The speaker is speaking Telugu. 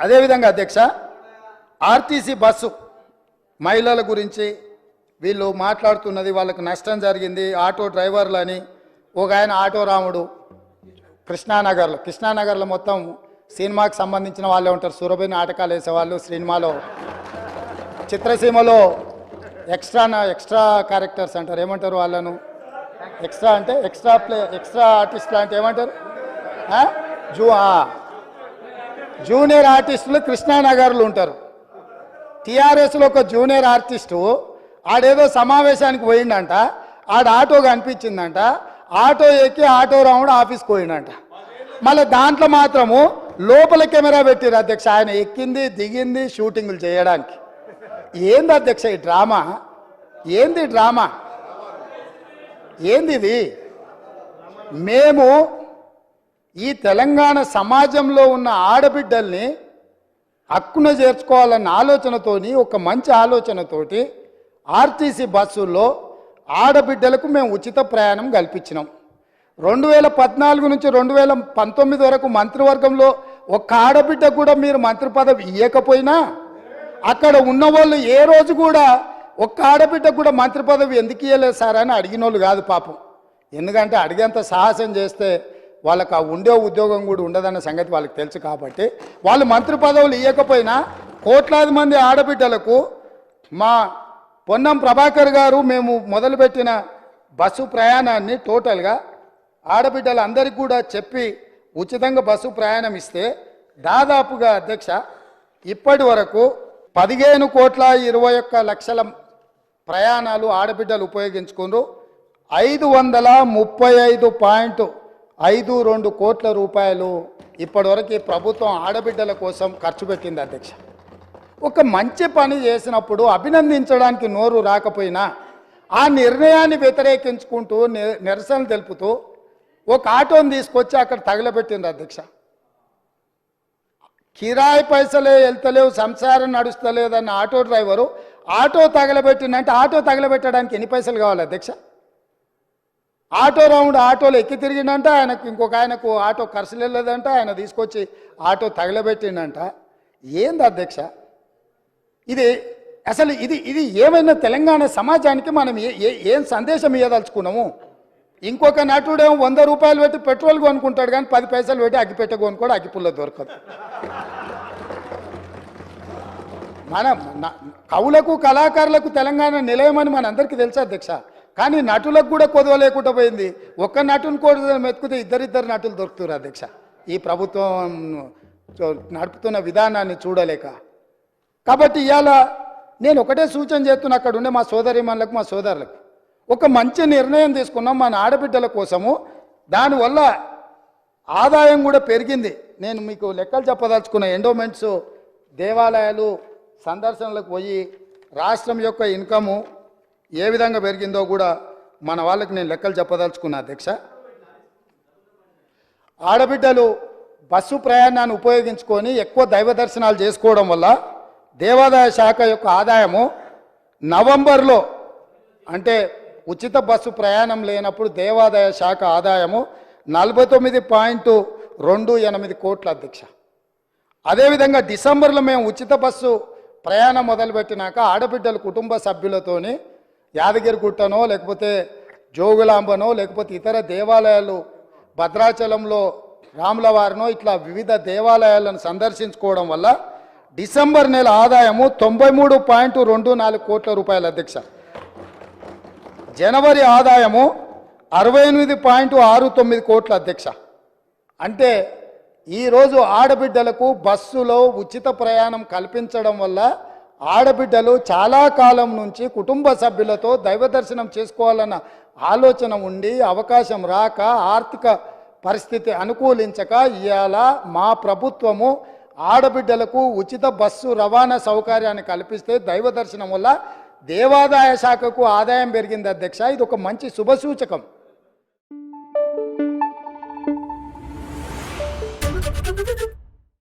అదేవిధంగా అధ్యక్ష ఆర్టీసీ బస్సు మహిళల గురించి వీళ్ళు మాట్లాడుతున్నది వాళ్ళకి నష్టం జరిగింది. ఆటో డ్రైవర్లు అని ఒక ఆయన ఆటో రాముడు కృష్ణానగర్లో కృష్ణానగర్లో మొత్తం సినిమాకి సంబంధించిన వాళ్ళే ఉంటారు. సురభి నాటకాలు వేసేవాళ్ళు సినిమాలో. చిత్రసీమలో ఎక్స్ట్రా ఎక్స్ట్రా క్యారెక్టర్స్ అంటారు. ఏమంటారు వాళ్ళను? ఎక్స్ట్రా అంటే ఎక్స్ట్రా ప్లే ఎక్స్ట్రా ఆర్టిస్ట్ అంటే ఏమంటారు? జూ జూనియర్ ఆర్టిస్టులు కృష్ణానగర్లు ఉంటారు. టీఆర్ఎస్లో ఒక జూనియర్ ఆర్టిస్టు ఆడేదో సమావేశానికి పోయిండంట ఆడ ఆటో కనిపించిందంట ఆటో ఎక్కి ఆటో రౌండ్ ఆఫీస్కి పోయిండంట. మళ్ళీ దాంట్లో మాత్రము లోపల కెమెరా పెట్టిరు అధ్యక్ష ఆయన ఎక్కింది దిగింది షూటింగ్లు చేయడానికి. ఏంది అధ్యక్ష ఈ డ్రామా? ఏంది డ్రామా? ఏంది ఇది? మేము ఈ తెలంగాణ సమాజంలో ఉన్న ఆడబిడ్డల్ని హక్కున చేర్చుకోవాలన్న ఆలోచనతోని ఒక మంచి ఆలోచనతోటి ఆర్టీసీ బస్సుల్లో ఆడబిడ్డలకు మేము ఉచిత ప్రయాణం కల్పించినాం. రెండు వేల పద్నాలుగు నుంచి రెండు వేల పంతొమ్మిది వరకు మంత్రివర్గంలో ఒక్క ఆడబిడ్డ కూడా మీరు మంత్రి పదవి ఇవ్వకపోయినా అక్కడ ఉన్న వాళ్ళు ఏ రోజు కూడా ఒక్క ఆడబిడ్డకు కూడా మంత్రి పదవి ఎందుకు ఇవ్వలేదు సార్ అని అడిగిన వాళ్ళు కాదు పాపం. ఎందుకంటే అడిగేంత సాహసం చేస్తే వాళ్ళకి ఆ ఉండే ఉద్యోగం కూడా ఉండదన్న సంగతి వాళ్ళకి తెలుసు కాబట్టి వాళ్ళు మంత్రి పదవులు ఇవ్వకపోయినా కోట్లాది మంది ఆడబిడ్డలకు మా పొన్నం ప్రభాకర్ గారు మేము మొదలుపెట్టిన బస్సు ప్రయాణాన్ని టోటల్గా ఆడబిడ్డలందరికీ కూడా చెప్పి ఉచితంగా బస్సు ప్రయాణం ఇస్తే దాదాపుగా అధ్యక్ష ఇప్పటి వరకు పదిహేను కోట్ల ఇరవై ఒక్క లక్షల ప్రయాణాలు ఆడబిడ్డలు ఉపయోగించుకున్నారు. ఐదు వందల ముప్పై ఐదు పాయింట్ ఐదు రెండు కోట్ల రూపాయలు ఇప్పటివరకు ప్రభుత్వం ఆడబిడ్డల కోసం ఖర్చు పెట్టింది అధ్యక్ష. ఒక మంచి పని చేసినప్పుడు అభినందించడానికి నోరు రాకపోయినా ఆ నిర్ణయాన్ని వ్యతిరేకించుకుంటూ ని- నిరసన తెలుపుతూ ఒక ఆటోని తీసుకొచ్చి అక్కడ తగలబెట్టింది అధ్యక్ష. కిరాయి పైసలే వెళ్తలేవు సంసారం నడుస్తలేదన్న ఆటో డ్రైవరు ఆటో తగలబెట్టిందంటే ఆటో తగలబెట్టడానికి ఎన్ని పైసలు కావాలి అధ్యక్ష? ఆటో రౌండ్ ఆటోలో ఎక్కి తిరిగిండంట ఆయనకు ఇంకొక ఆయనకు ఆటో ఖర్చు వెళ్ళలేదంట ఆయన తీసుకొచ్చి ఆటో తగలబెట్టిండంట. ఏంది అధ్యక్ష? ఇది అసలు ఇది ఇది ఏమైనా తెలంగాణ సమాజానికి మనం ఏ ఏం సందేశం ఇవ్వదలుచుకున్నాము ఇంకొక నటుడేమో వంద రూపాయలు పెట్టి పెట్రోల్ కొనుక్కుంటాడు కానీ పది పైసలు పెట్టి అగ్గిపెట్ట కొనుక్కోడు అగ్గిపుల్ల దొరకదు. మన కవులకు కళాకారులకు తెలంగాణ నిలయమని మనందరికీ తెలుసు అధ్యక్ష? కానీ నటులకు కూడా కొదవ లేకుండా పోయింది. ఒక్క నటుని కూడా మెతుకుతే ఇద్దరిద్దరు నటులు దొరుకుతారు అధ్యక్ష. ఈ ప్రభుత్వం నడుపుతున్న విధానాన్ని చూడలేక. కాబట్టి ఇవాళ నేను ఒకటే సూచన చేస్తున్నా అక్కడ ఉండే మా సోదరిమణులకు మా సోదరులకు. ఒక మంచి నిర్ణయం తీసుకున్నాం మన ఆడబిడ్డల కోసము. దానివల్ల ఆదాయం కూడా పెరిగింది. నేను మీకు లెక్కలు చెప్పదలుచుకున్న ఎండోమెంట్స్ దేవాలయాలు సందర్శనలకు పోయి రాష్ట్రం యొక్క ఇన్కము ఏ విధంగా పెరిగిందో కూడా మన వాళ్ళకి నేను లెక్కలు చెప్పదలుచుకున్నా అధ్యక్ష. ఆడబిడ్డలు బస్సు ప్రయాణాన్ని ఉపయోగించుకొని ఎక్కువ దైవ దర్శనాలు చేసుకోవడం వల్ల దేవాదాయ శాఖ యొక్క ఆదాయము నవంబర్లో అంటే ఉచిత బస్సు ప్రయాణం లేనప్పుడు దేవాదాయ శాఖ ఆదాయము నలభై తొమ్మిది పాయింట్ రెండు ఎనిమిది కోట్ల అధ్యక్ష. అదేవిధంగా డిసెంబర్లో మేము ఉచిత బస్సు ప్రయాణం మొదలుపెట్టినాక ఆడబిడ్డల కుటుంబ సభ్యులతోని యాదగిరిగుట్టనో లేకపోతే జోగులాంబనో లేకపోతే ఇతర దేవాలయాలు భద్రాచలంలో రాములవారినో ఇట్లా వివిధ దేవాలయాలను సందర్శించుకోవడం వల్ల డిసెంబర్ నెల ఆదాయము తొంభై మూడు పాయింట్ రెండు నాలుగు కోట్ల రూపాయల అధ్యక్ష. జనవరి ఆదాయము అరవై ఎనిమిది పాయింట్ ఆరు తొమ్మిది కోట్ల అధ్యక్ష. అంటే ఈరోజు ఆడబిడ్డలకు బస్సులో ఉచిత ప్రయాణం కల్పించడం వల్ల ఆడబిడ్డలు చాలా కాలం నుంచి కుటుంబ సభ్యులతో దైవ దర్శనం చేసుకోవాలన్న ఆలోచన ఉండి అవకాశం రాక ఆర్థిక పరిస్థితి అనుకూలించక ఇవాళ మా ప్రభుత్వము ఆడబిడ్డలకు ఉచిత బస్సు రవాణా సౌకర్యాన్ని కల్పిస్తే దైవ దర్శనం వల్ల దేవాదాయ శాఖకు ఆదాయం పెరిగింది అధ్యక్ష. ఇది ఒక మంచి శుభసూచకం